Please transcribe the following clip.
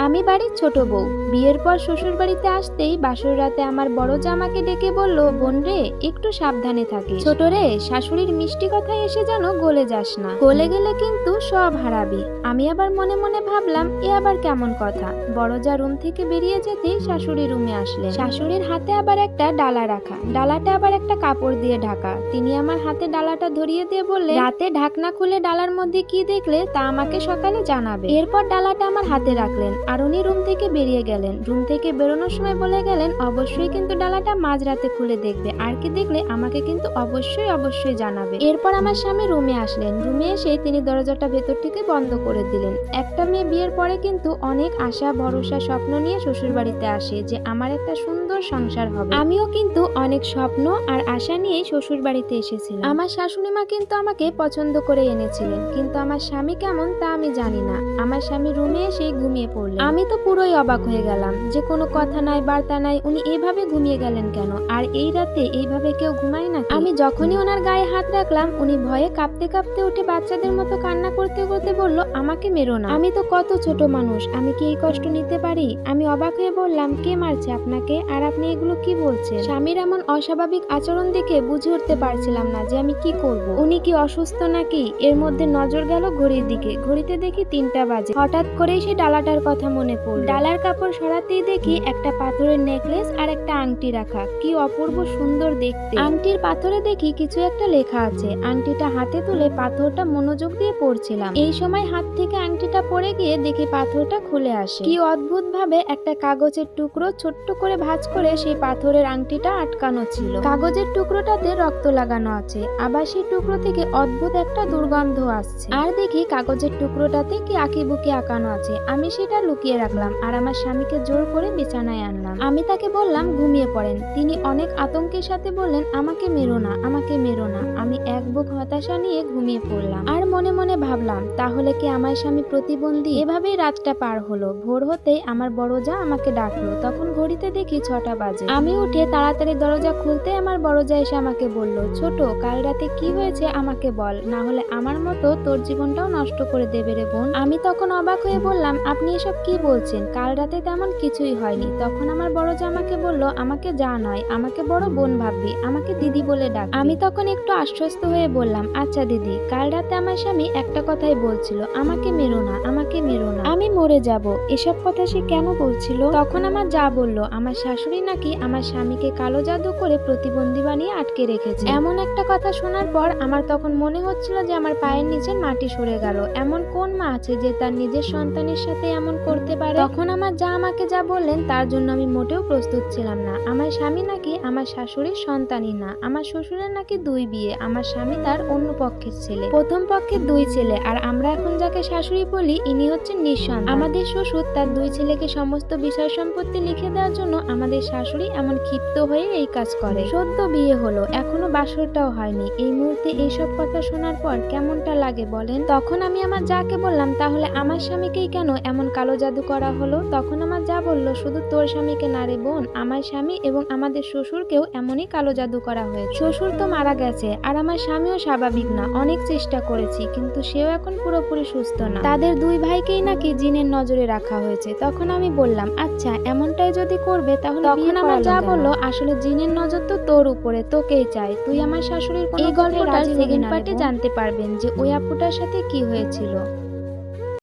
আমি বাড়ির ছোট বউ। বিয়ের পর শ্বশুর বাড়িতে আসতেই বাসর রাতে আমার বড় জামাকে ডেকে বলল, বোন রে, একটু সাবধানে থাকিস। ছোট রে, শাশুড়ির মিষ্টি কথায় এসে যেন গলে যাস না। গলে গেলে কিন্তু সব হারাবি। আমি আবার মনে মনে ভাবলাম, এ আবার কেমন কথা? বড় যা রুম থেকে বেরিয়ে যেতেই শাশুড়ি রুমে আসলেন। শাশুড়ির হাতে আবার একটা ডালা রাখা। ডালাটা আবার একটা কাপড় দিয়ে ঢাকা। তিনি আমার হাতে ডালাটা ধরিয়ে দিয়ে বললে রাতে ঢাকনা খুলে ডালার মধ্যে কি দেখলে তা আমাকে সকালে জানাবে। এরপর ডালাটা আমার হাতে রাখলেন। আর উনি রুম থেকে বেরিয়ে গেলেন। রুম থেকে বেরোনোর সময় বলে গেলেন, অবশ্যই কিন্তু ডালাটা মাঝরাতে খুলে দেখবে। আর কি দেখলে আমাকে কিন্তু অবশ্যই অবশ্যই জানাবে। এরপর আমার স্বামী রুমে আসলেন। রুমে এসে তিনি দরজাটা ভেতর থেকে বন্ধ করে দিলেন। একটা মেয়ে বিয়ের পরে কিন্তু অনেক আশা, ভরসা, স্বপ্ন নিয়ে শ্বশুর বাড়িতে আসে যে আমার একটা সুন্দর সংসার হবে। আমিও কিন্তু অনেক স্বপ্ন আর আশা নিয়েই শ্বশুর বাড়িতে এসেছিলাম। আমার শাশুড়ি মা কিন্তু আমাকে পছন্দ করে এনেছিলেন। কিন্তু আমার স্বামী কেমন তা আমি জানি না। আমার স্বামী রুমে এসে ঘুমিয়ে পড়লেন। আমি তো পুরোই অবাক হয়ে গেলাম যে কোনো কথা নাই, বার্তা নাই, উনি এইভাবে ঘুমিয়ে গেলেন কেন? আর এই রাতে এইভাবে কেউ ঘুমায় না আমি যখনই ওনার গায়ে হাত রাখলাম, উনি ভয়ে কাঁপতে কাঁপতে উঠে বাচ্চাদের মতো কান্না করতে করতে বলল, আমাকে মেরো না। আমি তো কত ছোট মানুষ, আমি কি এই কষ্ট নিতে পারি? আমি অবাক হয়ে বললাম, কে মারছে আপনাকে? আর আপনি এগুলো কি বলছেন? স্বামীর এমন অস্বাভাবিক আচরণ দেখে বুঝে উঠতে পারছিলাম না যে আমি কি করব। উনি কি অসুস্থ নাকি? এর মধ্যে নজর গেল ঘড়ির দিকে। ঘড়িতে দেখি তিনটা বাজে। হঠাৎ করেই সেই ডালাটার কথা মনে পড়ল। ডালার কাপড় সরাতেই দেখি একটা পাথরের নেকলেস আর একটা আংটি রাখা। কি অপূর্ব সুন্দর দেখতে। আংটির পাথরে দেখি কিছু একটা লেখা আছে। আংটিটা হাতে তুলে পাথরটা মনোযোগ দিয়ে পড়ছিলাম। এই সময় হাত থেকে আংটিটা পড়ে গিয়ে দেখি পাথরটা খুলে আসে। কি অদ্ভুত ভাবে একটা কাগজের টুকরো ছোট্ট করে ভাঁজ করে সেই পাথরের আংটিটা আটকানো ছিল। কাগজের টুকরোটাতে রক্ত লাগানো আছে। আবার সেই টুকরো থেকে অদ্ভুত একটা দুর্গন্ধ আসছে। আর দেখি কাগজের টুকরোটাতে কি আঁকি বুকি আঁকানো আছে। আমি সেটা লুকিয়ে রাখলাম আর আমার স্বামীকে জোর করে বিছানায় আনলাম। আমি তাকে বললাম, ঘুমিয়ে পড়েন। তিনি অনেক আতঙ্কের সাথে বললেন, আমাকে মেরো না, আমাকে মেরো না। আমি এক বুক হতাশা নিয়ে ঘুমিয়ে পড়লাম। আর মনে মনে ভাবলাম, তাহলে কি আমার স্বামী প্রতিবন্ধী? এভাবেই রাতটা পার হলো। ভোর হতেই আমার বড় যা আমাকে ডাকলো। তখন ঘড়িতে দেখি ছটা বাজে। আমি উঠে তাড়াতাড়ি দরজা খুলতে আমার বড় যা এসে আমাকে বলল, ছোট, কাল রাতে কি হয়েছে আমাকে বল, না হলে আমার মতো তোর জীবনটাও নষ্ট করে দেবে রে বোন। আমি তখন অবাক হয়ে বললাম, আপনি এসব কি বলছেন? কাল রাতে তেমন কিছুই হয়নি। তখন আমার বড় জামাকে বলল, আমাকে যা নয়, আমাকে বড় বোন ভাববি, আমাকে দিদি বলে ডাক আমি তখন একটু আশ্বস্ত হয়ে বললাম আচ্ছা দিদি, কাল রাতে আমার স্বামী একটা কথাই বলছিল, আমাকে মেরো না, আমাকে মেরো না। আমি মরে যাব। এসব কথা সে কেন বলছিল? তখন আমার যা বলল, আমার শাশুড়ি নাকি আমার স্বামীকে কালো জাদু করে প্রতিবন্ধী বানিয়ে আটকে রেখেছে। এমন একটা কথা শোনার পর আমার তখন মনে হচ্ছিল যে আমার পায়ের নিচের মাটি সরে গেল। এমন কোন মা আছে যে তার নিজের সন্তানের সাথে এমন করতে পারে? তখন আমার যা আমাকে যা বললেন, তার জন্য আমি মোটেও প্রস্তুত ছিলাম না। আমার স্বামী নাকি আমার শাশুড়ির সন্তানই না। আমার শ্বশুরের নাকি দুই বিয়ে। আমার স্বামী তার অন্য পক্ষের ছেলে। প্রথম পক্ষের দুই ছেলে। আর আমরা এখন যাকে শাশুড়ি বলি, ইনি হচ্ছেন নিঃসন্তান। আমাদের শ্বশুর তার দুই ছেলেকে সমস্ত বিষয় সম্পত্তি লিখে দেওয়ার জন্য আমাদের শাশুড়ি এমন ক্ষিপ্ত হয়ে এই কাজ করে। সদ্য বিয়ে হলো, এখনও বাসরটাও হয়নি। এই মুহূর্তে এইসব কথা শোনার পর কেমনটা লাগে বলেন? তখন আমি আমার যাকে বললাম, তাহলে আমার স্বামীকেই কেন এমন কালো জাদু করা হলো? তখন আমার যা বলল, শুধু তোর স্বামীকে না রে বোন, আমার স্বামী এবং আমাদের শ্বশুরকেও এমনই কালো জাদু করা হয়েছে। শ্বশুর তো মারা গেছে, আর আমার স্বামীও স্বাভাবিক না, অনেক চেষ্টা করেছি, কিন্তু সেও এখন পুরোপুরি সুস্থ না। তাদের দুই ভাইকেই নাকি জিনের নজরে রাখা হয়েছে। তখন আমি বললাম আচ্ছা এমনটাই যদি করবে তাহলে তখন আমার যা বলল আসলে জিনের নজর তো তোর উপরে তোকেই চাই। তুই আমার শাশুড়ির এই গল্পটা সেকেন্ড পার্টে জানতে পারবেন যে ওই আপুটার সাথে কি হয়েছিল।